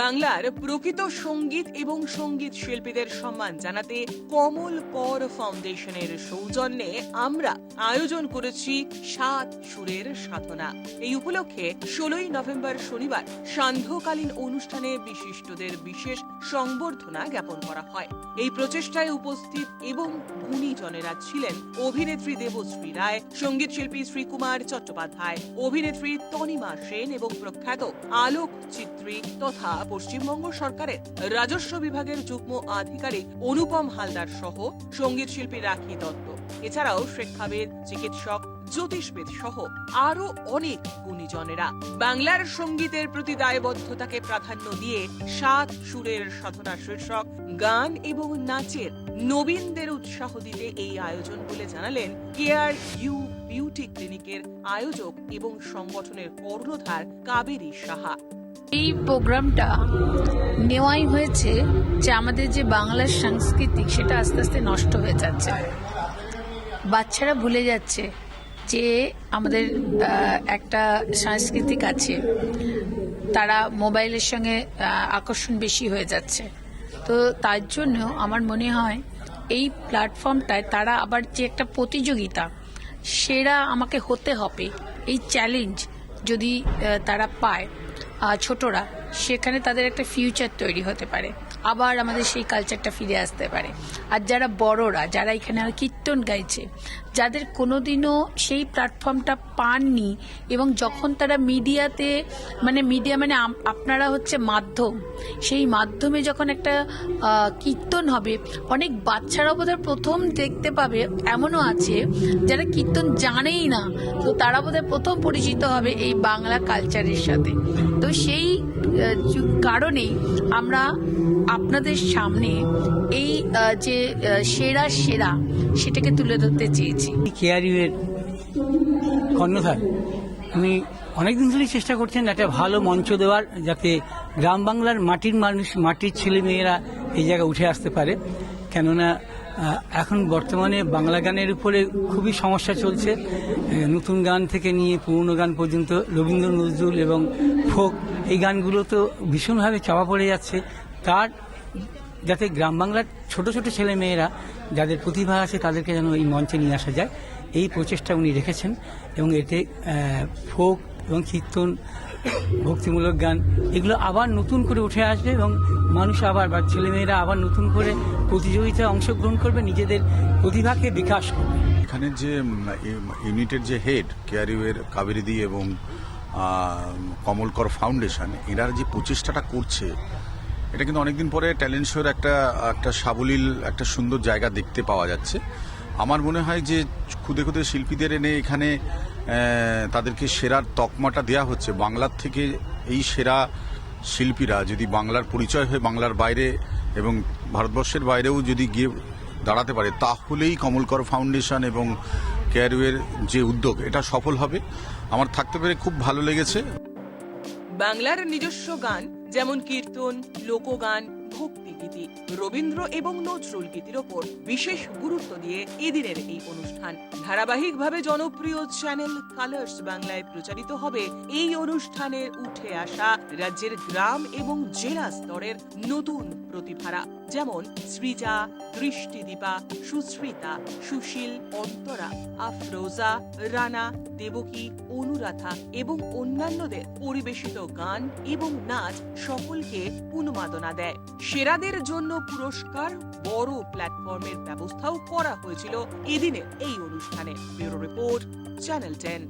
বাংলার প্রকৃত সংগীত এবং সংগীত শিল্পীদের সম্মান জানাতে কমল কর ফাউন্ডেশনের সৌজন্যে আমরা আয়োজন করেছি সাত সুরের সাধনা। এই উপলক্ষে ষোলোই নভেম্বর শনিবার সান্ধ্যকালীন অনুষ্ঠানে বিশিষ্টদের বিশেষ সংবর্ধনা জ্ঞাপন করা হয়। এই প্রচেষ্টায় উপস্থিত এবং গুণীজনেরা ছিলেন অভিনেত্রী দেবশ্রী রায়, সংগীত শিল্পী শ্রীকুমার চট্টোপাধ্যায়, অভিনেত্রী তনিমা সেন এবং প্রখ্যাত আলোক চিত্রী তথা পশ্চিমবঙ্গ সরকারের রাজস্ব বিভাগের যুগ্ম আধিকারিক অনুপম হালদার সহ সংগীত শিল্পী রাখি দত্ত। এছাড়াও শিক্ষাবিদ, চিকিৎসক, জ্যোতিষবিদ সহ আরও অনেক গুণীজনেরা। বাংলার সঙ্গীতের প্রতি দায়বদ্ধতাকে প্রাধান্য দিয়ে সাত সুরের সাধনা শীর্ষক গান এবং নাচের নবীনদের উৎসাহ দিতে এই আয়োজন বলে জানালেন কেয়ার ইউ বিউটি ক্লিনিকের আয়োজক এবং সংগঠনের কর্ণধার কাবেরী সাহা। এই প্রোগ্রামটা নেওয়াই হয়েছে যে আমাদের যে বাংলার সাংস্কৃতিক সেটা আস্তে আস্তে নষ্ট হয়ে যাচ্ছে। বাচ্চারা ভুলে যাচ্ছে যে আমাদের একটা সাংস্কৃতিক আছে। তারা মোবাইলের সঙ্গে আকর্ষণ বেশি হয়ে যাচ্ছে। তো তার জন্য আমার মনে হয় এই প্ল্যাটফর্মটায় তারা আবার যে একটা প্রতিযোগিতা, সেরা আমাকে হতে হবে। এই চ্যালেঞ্জ যদি তারা পায় ছোটরা, সেখানে তাদের একটা ফিউচার তৈরি হতে পারে। আবার আমাদের সেই কালচারটা ফিরে আসতে পারে। আর যারা বড়রা, যারা এখানে কীর্তন গাইছে যাদের কোনোদিনও সেই প্ল্যাটফর্মটা পাননি এবং যখন তারা মিডিয়াতে মানে মিডিয়া মানে আপনারা হচ্ছে মাধ্যম, সেই মাধ্যমে যখন একটা কীর্তন হবে, অনেক বাচ্চারা বোধহয় প্রথম দেখতে পাবে, এমনও আছে, যারা কীর্তন জানেই না, তো তারা বোধহয় প্রথম পরিচিত হবে এই বাংলা কালচারের সাথে। তো সেই কারণেই আমরা আপনাদের সামনে এই যে সেরা সেরা, সেটাকে তুলে ধরতে চেয়েছি। কেয়ারিওয়ের কর্ণধার। উনি অনেকদিন ধরেই চেষ্টা করছেন একটা ভালো মঞ্চ দেওয়ার, যাতে গ্রাম বাংলার মাটির মানুষ, মাটির ছেলে মেয়েরা এই জায়গায় উঠে আসতে পারে। কেননা এখন বর্তমানে বাংলা গানের উপরে খুবই সমস্যা চলছে। নতুন গান থেকে নিয়ে পুরনো গান পর্যন্ত রবীন্দ্র নজরুল এবং ফোক, এই গানগুলো তো ভীষণভাবে চাপা পড়ে যাচ্ছে। তার যাতে গ্রাম বাংলার ছোট ছোট ছেলে মেয়েরা যাদের প্রতিভা আছে তাদেরকে যেন এই মঞ্চে নিয়ে আসা যায়। এই প্রচেষ্টা উনি রেখেছেন এবং এতে ফোক এবং কীর্তন, ভক্তিমূলক গান এগুলো আবার নতুন করে উঠে আসবে এবং মানুষ আবার বা ছেলেমেয়েরা আবার নতুন করে প্রতিযোগিতায় অংশগ্রহণ করবে, নিজেদের প্রতিভাকে বিকাশ করবে। এখানে যে ইউনিটের যে হেড কেয়ারিওয়ের কাবেরিদি এবং কমলকর ফাউন্ডেশন এরা যে প্রচেষ্টাটা করছে এটা কিন্তু অনেকদিন পরে ট্যালেন্ট শোর একটা একটা সাবলীল, একটা সুন্দর জায়গা দেখতে পাওয়া যাচ্ছে। আমার মনে হয় যে খুদে খুদে শিল্পীদের এনে এখানে তাদেরকে সেরার তকমাটা দেয়া হচ্ছে। বাংলার থেকে এই সেরা শিল্পীরা যদি বাংলার পরিচয় হয়ে বাংলার বাইরে এবং ভারতবর্ষের বাইরেও যদি গিয়ে দাঁড়াতে পারে, তাহলেই কমলকর ফাউন্ডেশন এবং কেয়ারওয়ের যে উদ্যোগ, এটা সফল হবে। আমার থাকতে পেরে খুব ভালো লেগেছে। বাংলার নিজস্ব গান যেমন কীর্তন লোকগান ভক্তিগীতি রবীন্দ্র এবং নজরুল গীতির ওপর বিশেষ গুরুত্ব দিয়ে এদিনের এই অনুষ্ঠান। ধারাবাহিকভাবে জনপ্রিয় চ্যানেল কালার্স বাংলায় প্রচারিত হবে এই অনুষ্ঠানে উঠে আসা রাজ্যের গ্রাম এবং জেলা স্তরের নতুন প্রতিভারা। যেমন সৃজা, দৃষ্টিদীপা, সুস্মিতা, সুশীল, অন্তরা, আফরোজা, রানা, দেবকী, অনুরাধা এবং অন্যান্যদের পরিবেশিত গান এবং নাচ সকলকে উন্মাদনা দেয়। সেরাদের এর জন্য পুরস্কার বড় প্ল্যাটফর্মের ব্যবস্থাও করা হয়েছিল এদিনের এই অনুষ্ঠানে। Bureau report, channel ten.